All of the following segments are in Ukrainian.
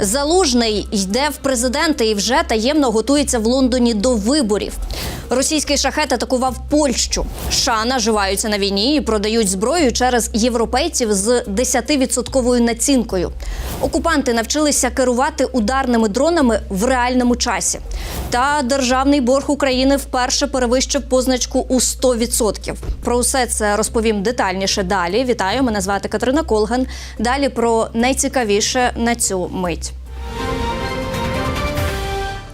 Залужний йде в президенти і вже таємно готується в Лондоні до виборів. Російський шахет атакував Польщу. США наживаються на війні і продають зброю через європейців з 10-відсотковою націнкою. Окупанти навчилися керувати ударними дронами в реальному часі. Та державний борг України вперше перевищив позначку у 100%. Про усе це розповім детальніше далі. Вітаю, мене звати Катерина Колган. Далі про найцікавіше на цю мить.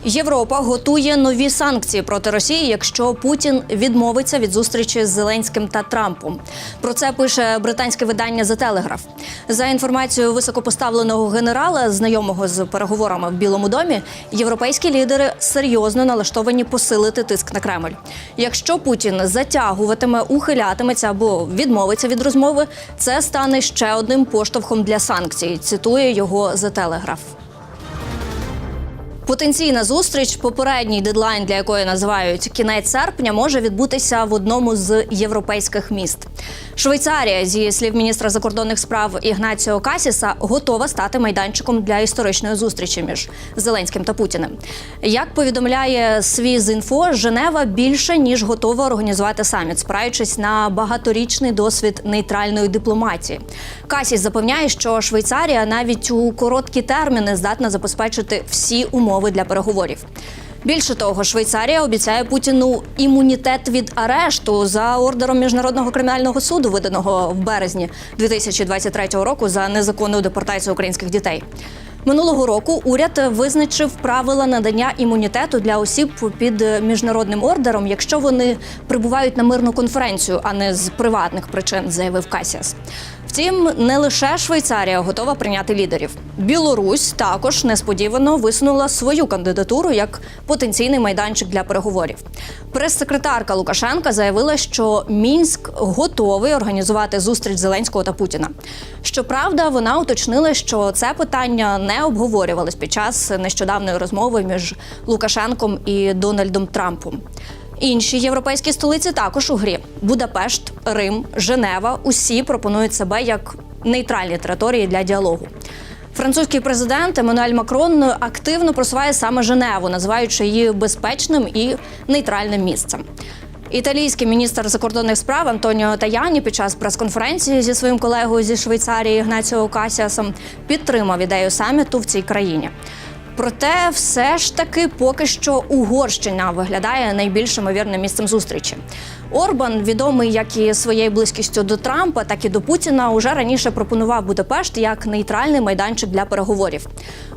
Європа готує нові санкції проти Росії, якщо Путін відмовиться від зустрічі з Зеленським та Трампом. Про це пише британське видання The Telegraph. За інформацією високопоставленого генерала, знайомого з переговорами в Білому домі, європейські лідери серйозно налаштовані посилити тиск на Кремль. Якщо Путін затягуватиме, ухилятиметься або відмовиться від розмови, це стане ще одним поштовхом для санкцій. Цитує його The Telegraph. Потенційна зустріч, попередній дедлайн, для якої називають кінець серпня, може відбутися в одному з європейських міст. Швейцарія, зі слів міністра закордонних справ Ігнаціо Касіса, готова стати майданчиком для історичної зустрічі між Зеленським та Путіним. Як повідомляє Свізінфо, Женева більше ніж готова організувати саміт, спираючись на багаторічний досвід нейтральної дипломатії. Касіс запевняє, що Швейцарія навіть у короткі терміни здатна забезпечити всі умови для переговорів. Більше того, Швейцарія обіцяє Путіну імунітет від арешту за ордером міжнародного кримінального суду, виданого в березні 2023 року за незаконну депортацію українських дітей. Минулого року уряд визначив правила надання імунітету для осіб під міжнародним ордером, якщо вони прибувають на мирну конференцію, а не з приватних причин, заявив Касіас. Втім, не лише Швейцарія готова прийняти лідерів. Білорусь також несподівано висунула свою кандидатуру як потенційний майданчик для переговорів. Прес-секретарка Лукашенка заявила, що Мінськ готовий організувати зустріч Зеленського та Путіна. Щоправда, вона уточнила, що це питання не обговорювалось під час нещодавної розмови між Лукашенком і Дональдом Трампом. Інші європейські столиці також у грі: Будапешт, Рим, Женева. Усі пропонують себе як нейтральні території для діалогу. Французький президент Еммануель Макрон активно просуває саме Женеву, називаючи її безпечним і нейтральним місцем. Італійський міністр закордонних справ Антоніо Таяні під час прес-конференції зі своїм колегою зі Швейцарії Ігнаціо Касіасом підтримав ідею саміту в цій країні. Проте, все ж таки, поки що Угорщина виглядає найбільш ймовірним місцем зустрічі. Орбан, відомий як і своєю близькістю до Трампа, так і до Путіна, уже раніше пропонував Будапешт як нейтральний майданчик для переговорів.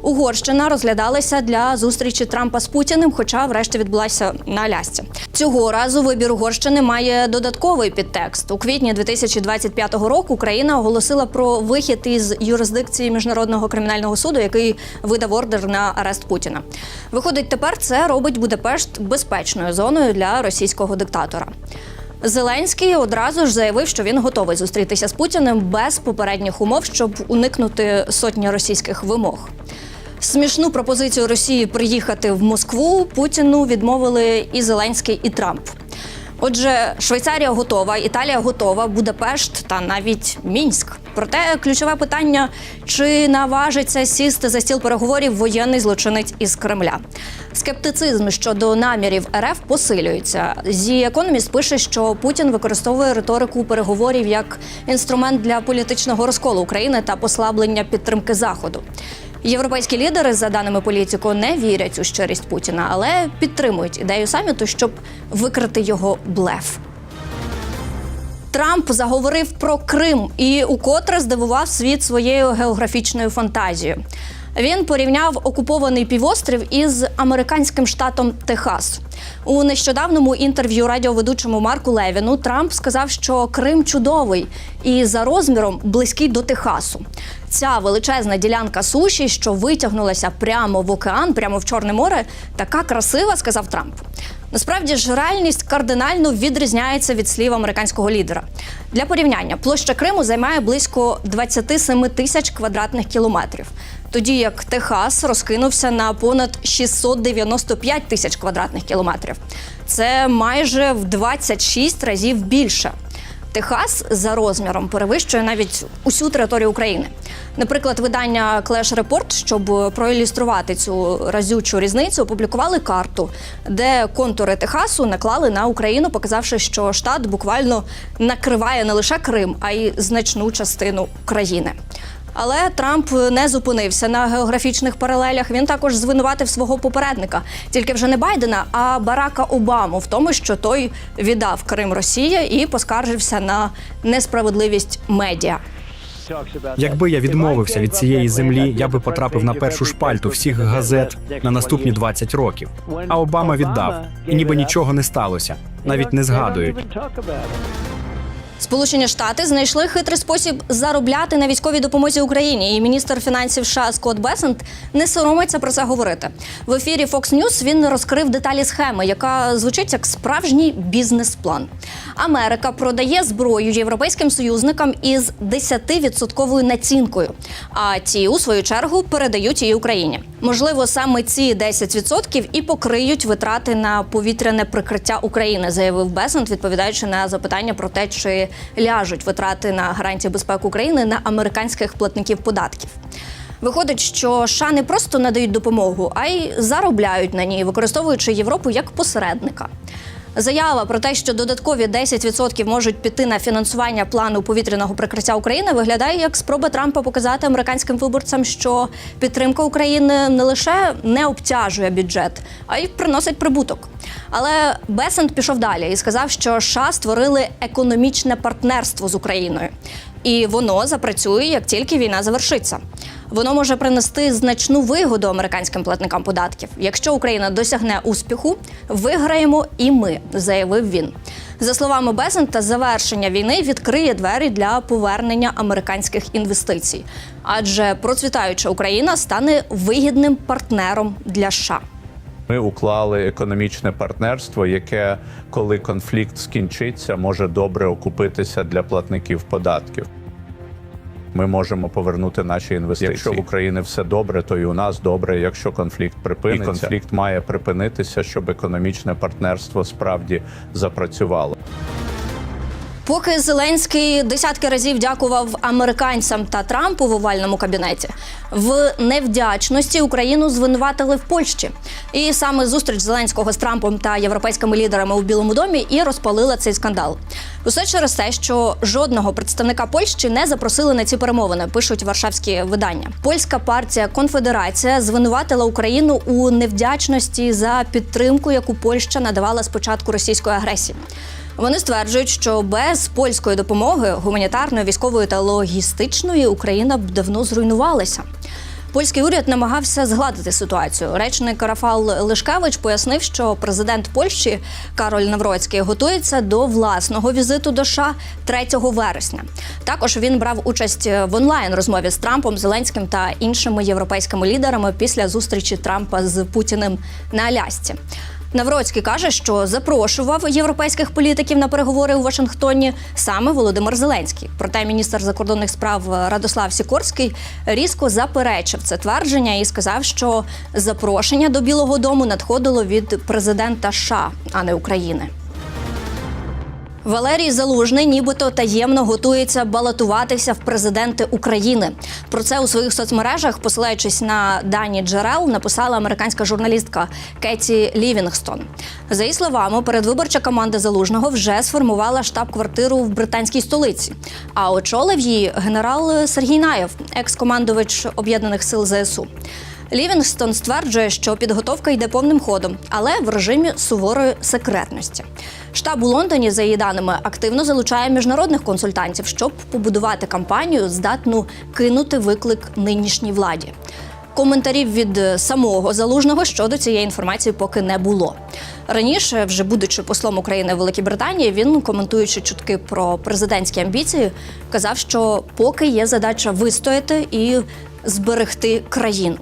Угорщина розглядалася для зустрічі Трампа з Путіним, хоча, врешті, відбулася на Алясці. Цього разу вибір Угорщини має додатковий підтекст. У квітні 2025 року Україна оголосила про вихід із юрисдикції міжнародного кримінального суду, який видав ордер на арест Путіна. Виходить, тепер це робить Будапешт безпечною зоною для російського диктатора. Зеленський одразу ж заявив, що він готовий зустрітися з Путіним без попередніх умов, щоб уникнути сотні російських вимог. Смішну пропозицію Росії приїхати в Москву Путіну відмовили і Зеленський, і Трамп. Отже, Швейцарія готова, Італія готова, Будапешт та навіть Мінськ. Проте ключове питання: чи наважиться сісти за стіл переговорів воєнний злочинець із Кремля? Скептицизм щодо намірів РФ посилюється. Зі економіст пише, що Путін використовує риторику переговорів як інструмент для політичного розколу України та послаблення підтримки Заходу. Європейські лідери, за даними політико, не вірять у щирість Путіна, але підтримують ідею саміту, щоб викрити його блеф. Трамп заговорив про Крим і укотре здивував світ своєю географічною фантазією. Він порівняв окупований півострів із американським штатом Техас. У нещодавному інтерв'ю радіоведучому Марку Левіну Трамп сказав, що Крим чудовий і за розміром близький до Техасу. Ця величезна ділянка суші, що витягнулася прямо в океан, прямо в Чорне море, така красива, сказав Трамп. Насправді ж реальність кардинально відрізняється від слів американського лідера. Для порівняння площа Криму займає близько 27 тисяч квадратних кілометрів, тоді як Техас розкинувся на понад 695 тисяч квадратних кілометрів. Це майже в 26 разів більше. Техас за розміром перевищує навіть усю територію України. Наприклад, видання Clash Report, щоб проілюструвати цю разючу різницю, опублікували карту, де контури Техасу наклали на Україну, показавши, що штат буквально накриває не лише Крим, а й значну частину країни. Але Трамп не зупинився на географічних паралелях. Він також звинуватив свого попередника, тільки вже не Байдена, а Барака Обаму в тому, що той віддав Крим Росії і поскаржився на несправедливість медіа. Якби я відмовився від цієї землі, я би потрапив на першу шпальту всіх газет на наступні 20 років. А Обама віддав, і ніби нічого не сталося, навіть не згадують. Сполучені Штати знайшли хитрий спосіб заробляти на військовій допомозі Україні. І міністр фінансів США Скотт Бесент не соромиться про це говорити. В ефірі Fox News він розкрив деталі схеми, яка звучить як справжній бізнес-план. Америка продає зброю європейським союзникам із 10% націнкою, а ті, у свою чергу, передають її Україні. Можливо, саме ці 10% і покриють витрати на повітряне прикриття України, заявив Бесент, відповідаючи на запитання про те, чи ляжуть витрати на гарантії безпеки України на американських платників податків. Виходить, що США не просто надають допомогу, а й заробляють на ній, використовуючи Європу як посередника. Заява про те, що додаткові 10% можуть піти на фінансування плану повітряного прикриття України, виглядає як спроба Трампа показати американським виборцям, що підтримка України не лише не обтяжує бюджет, а й приносить прибуток. Але Бесент пішов далі і сказав, що США створили економічне партнерство з Україною, і воно запрацює як тільки війна завершиться. Воно може принести значну вигоду американським платникам податків. Якщо Україна досягне успіху, виграємо і ми, заявив він. За словами Бесента, завершення війни відкриє двері для повернення американських інвестицій, адже процвітаюча Україна стане вигідним партнером для США. Ми уклали економічне партнерство, яке, коли конфлікт скінчиться, може добре окупитися для платників податків. Ми можемо повернути наші інвестиції. Якщо в Україні все добре, то і у нас добре. Якщо конфлікт припиниться, і конфлікт має припинитися, щоб економічне партнерство справді запрацювало. Поки Зеленський десятки разів дякував американцям та Трампу в овальному кабінеті, в невдячності Україну звинуватили в Польщі. І саме зустріч Зеленського з Трампом та європейськими лідерами у Білому домі і розпалила цей скандал. Усе через те, що жодного представника Польщі не запросили на ці перемовини. Пишуть варшавські видання. Польська партія Конфедерація звинуватила Україну у невдячності за підтримку, яку Польща надавала спочатку російської агресії. Вони стверджують, що без польської допомоги гуманітарної, військової та логістичної Україна б давно зруйнувалася. Польський уряд намагався згладити ситуацію. Речник Рафал Лишкевич пояснив, що президент Польщі Кароль Навроцький готується до власного візиту до США 3 вересня. Також він брав участь в онлайн розмові з Трампом, Зеленським та іншими європейськими лідерами після зустрічі Трампа з Путіним на Алясці. Навроцький каже, що запрошував європейських політиків на переговори у Вашингтоні саме Володимир Зеленський. Проте міністр закордонних справ Радослав Сікорський різко заперечив це твердження і сказав, що запрошення до Білого Дому надходило від президента США, а не України. Валерій Залужний нібито таємно готується балотуватися в президенти України. Про це у своїх соцмережах, посилаючись на дані джерел, написала американська журналістка Кеті Лівінгстон. За її словами, передвиборча команда Залужного вже сформувала штаб-квартиру в британській столиці. А очолив її генерал Сергій Наєв, екс-командувач об'єднаних сил ЗСУ. Лівінгстон стверджує, що підготовка йде повним ходом, але в режимі суворої секретності. Штаб у Лондоні, за її даними, активно залучає міжнародних консультантів, щоб побудувати кампанію, здатну кинути виклик нинішній владі. Коментарів від самого залужного щодо цієї інформації поки не було. Раніше, вже будучи послом України в Великій Британії, він коментуючи чутки про президентські амбіції, казав, що поки є задача вистояти і зберегти країну.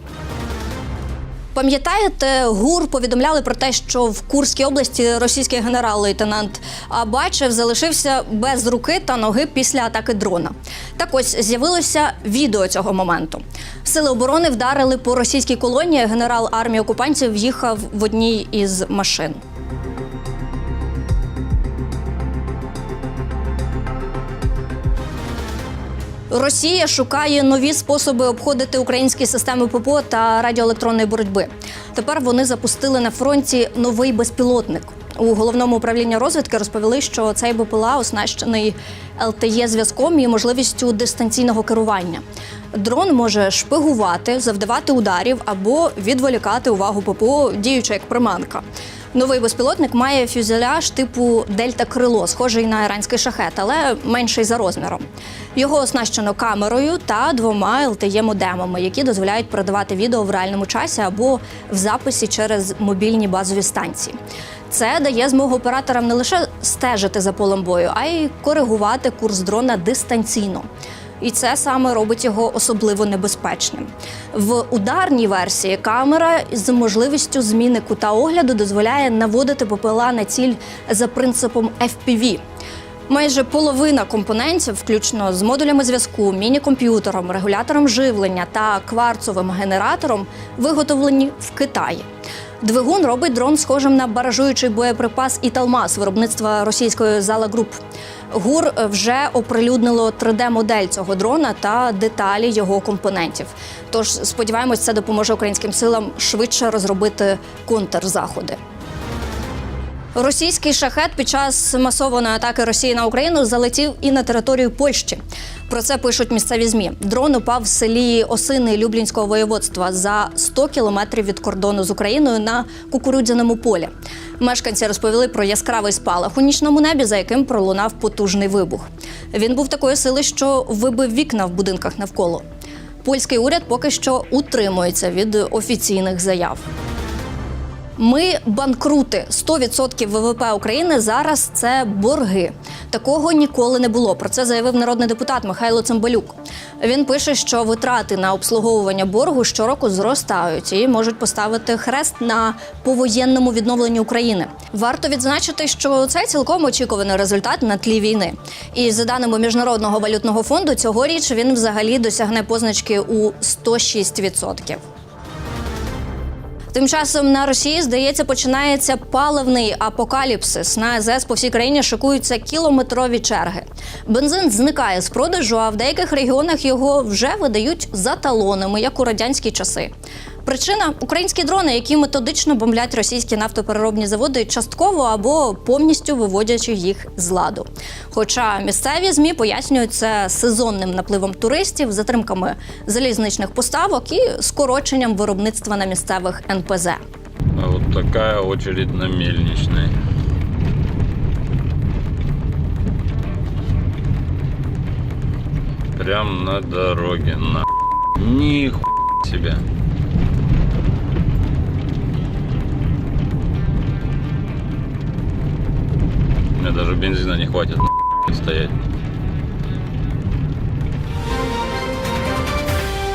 Пам'ятаєте, ГУР повідомляли про те, що в Курській області російський генерал-лейтенант Абачев залишився без руки та ноги після атаки дрона. Так ось з'явилося відео цього моменту. Сили оборони вдарили по російській колонії. Генерал армії окупантів їхав в одній із машин. Росія шукає нові способи обходити українські системи ППО та радіоелектронної боротьби. Тепер вони запустили на фронті новий безпілотник. У головному управлінні розвідки розповіли, що цей БПЛА оснащений lte зв'язком і можливістю дистанційного керування. Дрон може шпигувати, завдавати ударів або відволікати увагу ППО, діючи як приманка. Новий безпілотник має фюзеляж типу Дельта Крило, схожий на іранський шахет, але менший за розміром. Його оснащено камерою та двома lte модемами, які дозволяють передавати відео в реальному часі або в записі через мобільні базові станції. Це дає змогу операторам не лише стежити за полем бою, а й коригувати курс дрона дистанційно. І це саме робить його особливо небезпечним. В ударній версії камера з можливістю зміни кута огляду дозволяє наводити ППЛА на ціль за принципом FPV. Майже половина компонентів, включно з модулями зв'язку, міні-комп'ютером, регулятором живлення та кварцовим генератором, виготовлені в Китаї. Двигун робить дрон схожим на баражуючий боєприпас Італмас виробництва російської Зала Груп. ГУР вже оприлюднило 3D-модель цього дрона та деталі його компонентів. Тож сподіваємось, це допоможе українським силам швидше розробити контрзаходи. Російський шахет під час масованої атаки Росії на Україну залетів і на територію Польщі. Про це пишуть місцеві змі. Дрон упав в селі Осини Люблінського воєводства за 100 кілометрів від кордону з Україною на кукурудзяному полі. Мешканці розповіли про яскравий спалах у нічному небі, за яким пролунав потужний вибух. Він був такої сили, що вибив вікна в будинках навколо. Польський уряд поки що утримується від офіційних заяв. Ми банкрути. 100% ВВП України зараз це борги. Такого ніколи не було. Про це заявив народний депутат Михайло Цимбалюк. Він пише, що витрати на обслуговування боргу щороку зростають і можуть поставити хрест на повоєнному відновленні України. Варто відзначити, що це цілком очікуваний результат на тлі війни. І за даними міжнародного валютного фонду, цьогоріч він взагалі досягне позначки у 106%. Тим часом на Росії, здається, починається паливний апокаліпсис. На АЗС по всій країні шикуються кілометрові черги. Бензин зникає з продажу, а в деяких регіонах його вже видають за талонами, як у радянські часи. Причина українські дрони, які методично бомблять російські нафтопереробні заводи частково або повністю виводячи їх з ладу. Хоча місцеві змі пояснюють це сезонним напливом туристів, затримками залізничних поставок і скороченням виробництва на місцевих НПЗ. А вот такая очередь на мельничной. Прям на дороге, на. Нихуя себе. Хватит стоять.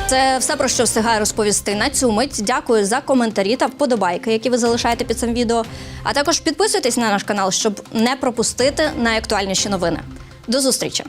Це все про що встигаю розповісти на цю мить. Дякую за коментарі та вподобайки, які ви залишаєте під цим відео. А також підписуйтесь на наш канал, щоб не пропустити найактуальніші новини. До зустрічі!